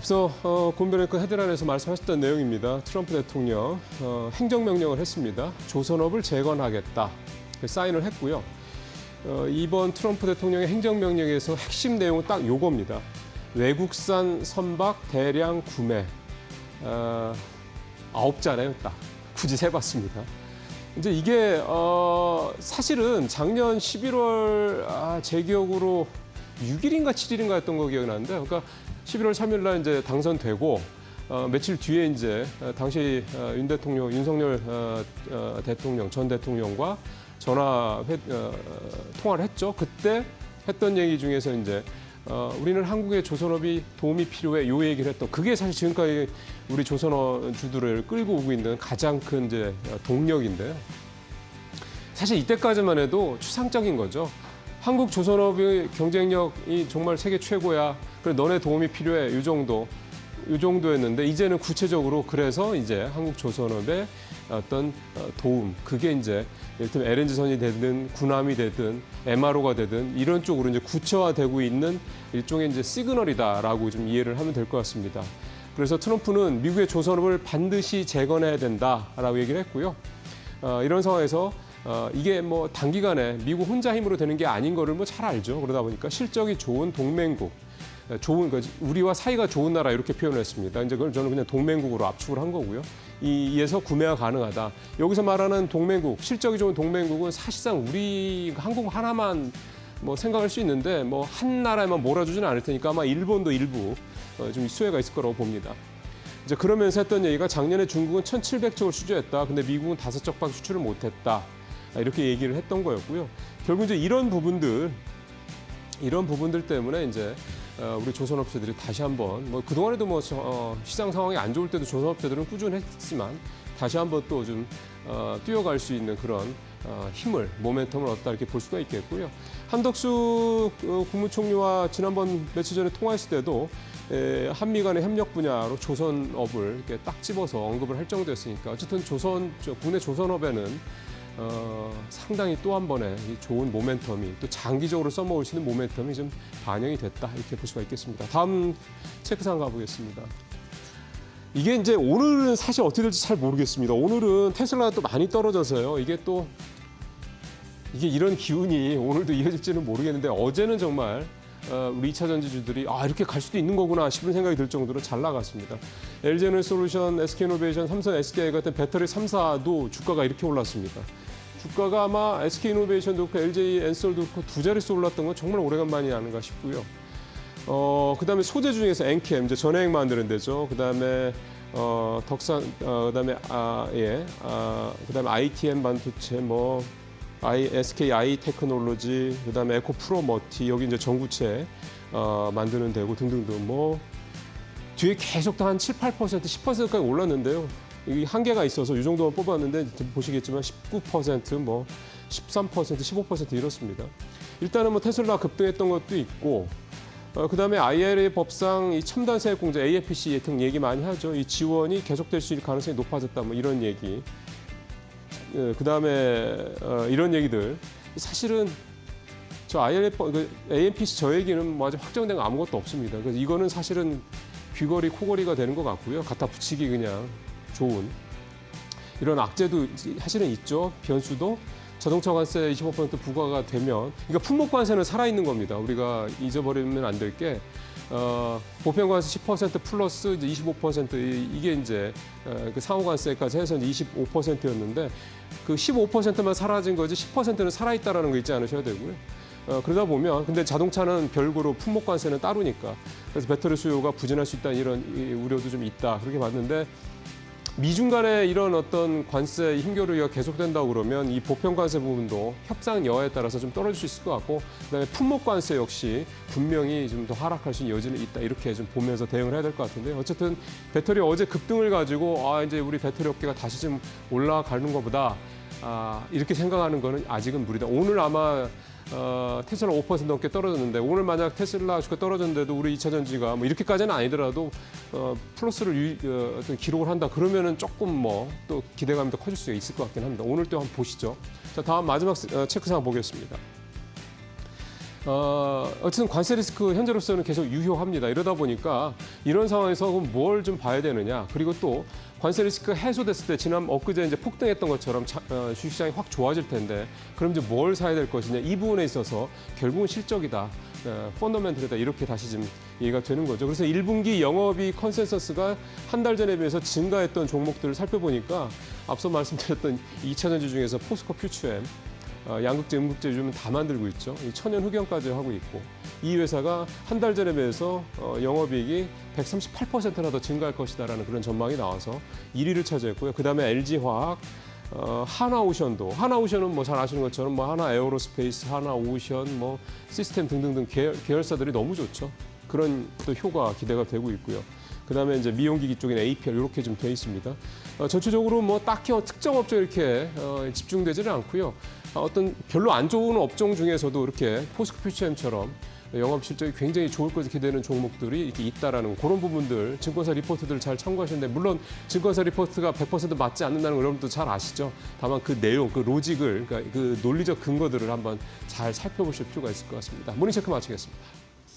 앞서 어, 곰베네크 헤드라인에서 말씀하셨던 내용입니다. 트럼프 대통령 어, 행정명령을 했습니다. 조선업을 재건하겠다. 그 사인을 했고요. 어, 이번 트럼프 대통령의 행정명령에서 핵심 내용은 딱 요겁니다. 외국산 선박 대량 구매 어, 아홉 자네요, 딱 굳이 세봤습니다. 이제 이게 어, 사실은 작년 11월 아, 제 기억으로 6일인가 7일인가였던 거 기억나는데, 그러니까 11월 3일 날 이제 당선되고 어, 며칠 뒤에 이제 어, 당시 어, 윤 대통령, 윤석열 어, 어, 대통령, 전 대통령과 전화 회, 어, 통화를 했죠. 그때 했던 얘기 중에서 이제 어, 우리는 한국의 조선업이 도움이 필요해 요 얘기를 했던 그게 사실 지금까지 우리 조선업 주들을 끌고 오고 있는 가장 큰 이제 동력인데요. 사실 이때까지만 해도 추상적인 거죠. 한국 조선업의 경쟁력이 정말 세계 최고야. 그래 너네 도움이 필요해. 이 정도. 이 정도였는데 이제는 구체적으로 그래서 이제 한국 조선업의 어떤 어, 도움 그게 이제 예를 들면 LNG선이 되든 군함이 되든 MRO가 되든 이런 쪽으로 이제 구체화되고 있는 일종의 이제 시그널이다라고 좀 이해를 하면 될 것 같습니다. 그래서 트럼프는 미국의 조선업을 반드시 재건해야 된다라고 얘기를 했고요. 어, 이런 상황에서 어, 이게 뭐 단기간에 미국 혼자 힘으로 되는 게 아닌 거를 뭐 잘 알죠. 그러다 보니까 실적이 좋은 동맹국, 어, 좋은 그 우리와 사이가 좋은 나라 이렇게 표현했습니다. 이제 그걸 저는 그냥 동맹국으로 압축을 한 거고요. 이- 이에서 구매가 가능하다. 여기서 말하는 동맹국, 실적이 좋은 동맹국은 사실상 우리 한국 하나만 뭐 생각할 수 있는데 뭐 한 나라에만 몰아주지는 않을 테니까 아마 일본도 일부 어, 좀 수혜가 있을 거라고 봅니다. 이제 그러면서 했던 얘기가 작년에 중국은 1,700척을 수주했다. 근데 미국은 다섯 척밖에 수출을 못했다. 아, 이렇게 얘기를 했던 거였고요. 결국 이제 이런 부분들 이런 부분들 때문에 이제 어, 우리 조선업체들이 다시 한번 뭐 그동안에도 뭐 저- 어, 시장 상황이 안 좋을 때도 조선업체들은 꾸준했지만 다시 한번 또좀 어, 뛰어갈 수 있는 그런 어, 힘을 모멘텀을 얻다 이렇게 볼 수가 있겠고요. 한덕수 어, 국무총리와 지난번 며칠 전에 통화했을 때도 에, 한미 간의 협력 분야로 조선업을 이렇게 딱 집어서 언급을 할 정도였으니까 어쨌든 조선 저 국내 조선업에는 어, 상당히 또 한 번의 이 좋은 모멘텀이 또 장기적으로 써먹을 수 있는 모멘텀이 좀 반영이 됐다 이렇게 볼 수가 있겠습니다. 다음 체크상 가보겠습니다. 이게 이제 오늘은 사실 어떻게 될지 잘 모르겠습니다. 오늘은 테슬라가 또 많이 떨어져서요. 이게 또 이게 이런 기운이 오늘도 이어질지는 모르겠는데 어제는 정말 어, 우리 2차 전지주들이 아 이렇게 갈 수도 있는 거구나 싶은 생각이 들 정도로 잘 나갔습니다. LG에너솔루션, SK이노베이션, 삼성, SK 같은 배터리 3사도 주가가 이렇게 올랐습니다. 주가가 아마 SK이노베이션도 그렇고 LG 엔솔도 그렇고 두 자릿수 올랐던 건 정말 오래간만이 아닌가 싶고요. 어, 그다음에 소재 중에서 엔캠 이제 전해액 만드는 데죠. 그다음에 어, 덕산 어, 그다음에 아, 예. 아, 그다음에 ITM 반도체 뭐 I, SKI 테크놀로지 그다음에 에코 프로 머티 여기 이제 전구체 어, 만드는 데고 등등등 뭐 뒤에 계속 다 한 7, 8% 10%까지 올랐는데요. 이 한계가 있어서 이 정도만 뽑았는데 보시겠지만 19%뭐 13% 15% 이렇습니다. 일단은 뭐 테슬라 급등했던 것도 있고 어, 그다음에 IRA 법상 이 첨단 세액 공제 AFC 등 얘기 많이 하죠. 이 지원이 계속될 수 있을 가능성이 높아졌다 뭐 이런 얘기. 예, 그다음에 어, 이런 얘기들 사실은 저 법, 그 AMPC 저 얘기는 뭐 아직 확정된 거 아무것도 없습니다. 그래서 이거는 사실은 귀걸이 코걸이가 되는 것 같고요. 갖다 붙이기 그냥 좋은 이런 악재도 사실은 있죠. 변수도 자동차 관세 25% 부과가 되면 그러니까 품목 관세는 살아 있는 겁니다. 우리가 잊어버리면 안 될 게 어, 보편 관세 10% 플러스 이제 25% 이- 이게 이제 어, 그 상호 관세까지 해서 이제 25%였는데 그 15%만 사라진 거지 10%는 살아 있다라는 거 잊지 않으셔야 되고요. 어, 그러다 보면 근데 자동차는 별거로 품목 관세는 따로니까 그래서 배터리 수요가 부진할 수 있다는 이런 이 우려도 좀 있다 그렇게 봤는데 미중 간의 이런 어떤 관세 힘겨루기가 계속된다고 그러면 이 보편 관세 부분도 협상 여하에 따라서 좀 떨어질 수 있을 것 같고 그다음에 품목 관세 역시 분명히 좀 더 하락할 수 있는 여지는 있다 이렇게 좀 보면서 대응을 해야 될 것 같은데 어쨌든 배터리 어제 급등을 가지고 아 이제 우리 배터리 업계가 다시 좀 올라가는 것보다 아 이렇게 생각하는 거는 아직은 무리다. 오늘 아마 어, 테슬라 5% 넘게 떨어졌는데 오늘 만약 테슬라 주가 떨어졌는데도 우리 2차 전지가 뭐 이렇게까지는 아니더라도 어, 플러스를 유, 어, 어떤 기록을 한다 그러면은 조금 뭐 또 기대감이 더 커질 수 있을 것 같긴 합니다. 오늘 또 한번 보시죠. 자 다음 마지막 어, 체크상 보겠습니다. 어, 어쨌든 관세 리스크 현재로서는 계속 유효합니다. 이러다 보니까 이런 상황에서 그럼 뭘좀 봐야 되느냐. 그리고 또 관세 리스크 해소됐을 때 지난 엊그제 이제 폭등했던 것처럼 자- 어, 주식시장이 확 좋아질 텐데 그럼 이제 뭘 사야 될 것이냐. 이 부분에 있어서 결국은 실적이다. 어, 펀더멘털이다. 이렇게 다시 좀 이해가 되는 거죠. 그래서 1분기 영업이 컨센서스가 한 달 전에 비해서 증가했던 종목들을 살펴보니까 앞서 말씀드렸던 2차 전지 중에서 포스코 퓨처엠 어, 양극재, 음극재 요즘은 다 만들고 있죠. 이 천연 흑연까지 하고 있고 이 회사가 한 달 전에 비해서 어, 영업이익이 138%나 더 증가할 것이다라는 그런 전망이 나와서 1위를 차지했고요. 그 다음에 LG화학, 어, 하나오션도 하나오션은 뭐 잘 아시는 것처럼 뭐 하나 에어로스페이스, 하나오션, 뭐 시스템 등등등 계열, 계열사들이 너무 좋죠. 그런 또 효과 기대가 되고 있고요. 그다음에 이제 미용기기 쪽에는 APL 이렇게 좀 돼 있습니다. 어, 전체적으로 뭐 딱히 어, 특정 업종 이렇게 어, 집중되지는 않고요. 어, 어떤 별로 안 좋은 업종 중에서도 이렇게 포스코 퓨처엠처럼 영업 실적이 굉장히 좋을 것을 기대는 종목들이 이렇게 있다라는 그런 부분들 증권사 리포트들을 잘 참고하시는데 물론 증권사 리포트가 100% 맞지 않는다는 걸 여러분도 잘 아시죠. 다만 그 내용, 그 로직을 그러니까 그 논리적 근거들을 한번 잘 살펴보실 필요가 있을 것 같습니다. 모닝 체크 마치겠습니다.